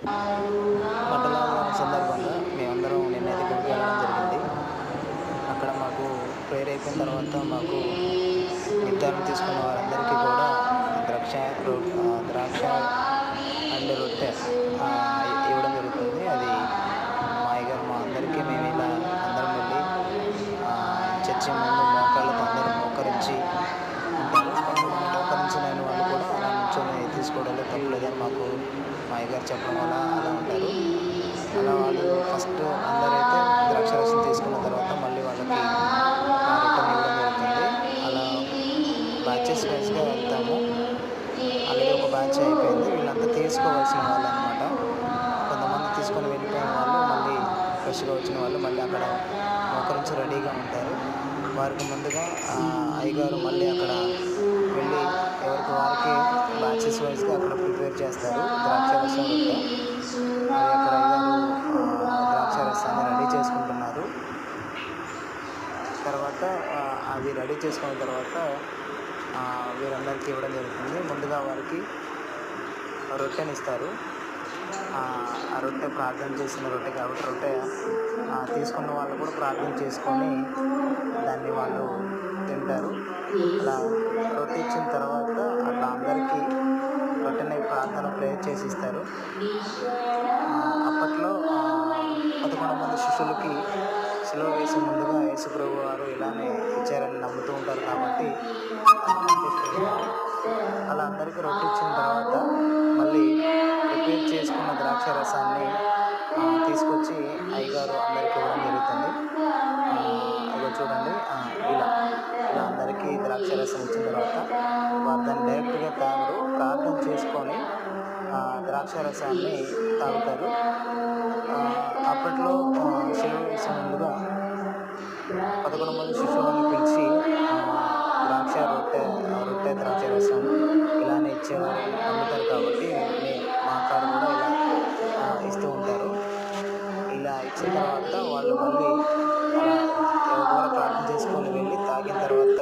మండలాల సందర్భంగా మేమందరం నిన్నైతే గుడికి వెళ్ళడం జరిగింది. అక్కడ మాకు ప్రేర్ అయిపోయిన తర్వాత మాకు నిర్ధారణ తీసుకున్న వారందరికీ కూడా ద్రాక్ష ద్రాక్ష అండ్ రొట్టె ఇవ్వడం జరుగుతుంది. అది మా గారు మా అందరికీ మేము ఇలా అందరం వెళ్ళి చర్చి ముందు మోకాళ్ళతో అందరం మోకరించి మోకరించిన వాళ్ళు కూడా అలా నుంచొని తీసుకోవడంలో తప్పలేదని మాకు మా అయ్యగారు చెప్పడం వల్ల అలా ఉంటారు. అలా వాళ్ళు ఫస్ట్ అందరైతే ద్రాక్షరసం తీసుకున్న తర్వాత మళ్ళీ వాళ్ళకి రిటర్న్ ఇవ్వడం జరుగుతుంది. అలా బ్యాచెస్ వైజ్గా వెళ్తాము. అలాగే ఒక బ్యాచ్ అయిపోయింది. వీళ్ళంతా తీసుకోవాల్సిన వాళ్ళు అనమాట కొంతమంది తీసుకొని వెళ్ళిపోయిన వాళ్ళు మళ్ళీ ఫ్రెష్గా వచ్చిన వాళ్ళు మళ్ళీ అక్కడ ఒకరించి రెడీగా ఉంటారు. వారికి ముందుగా అయ్యగారు మళ్ళీ అక్కడ అక్కడ ప్రిపేర్ చేస్తారు. ద్రాక్ష రసం అక్కడ ద్రాక్ష రసాన్ని రెడీ చేసుకుంటున్నారు. తర్వాత అది రెడీ చేసుకున్న తర్వాత వీరందరికీ ఇవ్వడం జరుగుతుంది. ముందుగా వారికి రొట్టెని ఇస్తారు. ఆ రొట్టె ప్రార్థన చేసిన రొట్టె కాబట్టి రొట్టె తీసుకున్న వాళ్ళు కూడా ప్రార్థన చేసుకొని దాన్ని వాళ్ళు తింటారు. అలా రొట్టె ఇచ్చిన శిష్యులకి సెలవు వేసి ముందుగా యేసుప్రభు వారు ఇలానే ఇచ్చారని నమ్ముతూ ఉంటారు కాబట్టి అలా అందరికీ రొట్టె ఇచ్చిన తర్వాత మళ్ళీ ప్రిపేర్ చేసుకున్న ద్రాక్ష రసాన్ని తీసుకొచ్చి అయ్యగారు అందరికీ ఇవ్వడం జరుగుతుంది. ఆ, చూడండి ఇలా ఇలా అందరికీ ద్రాక్ష రసం ఇచ్చిన తర్వాత వారు దాన్ని డైరెక్ట్గా తాగరు ప్రార్థన చేసుకొని ఆ, ద్రాక్ష రసాన్ని తాగుతారు. పదకొండు మంది శిష్యులను పిలిచి ద్రాక్ష రొట్టె రొట్టె ద్రాక్ష రసం ఇలానే ఇచ్చేవారు అమ్ముతారు కాబట్టి మా కారు కూడా ఇలా ఇస్తూ ఉంటారు. ఇలా ఇచ్చిన తర్వాత వాళ్ళు మళ్ళీ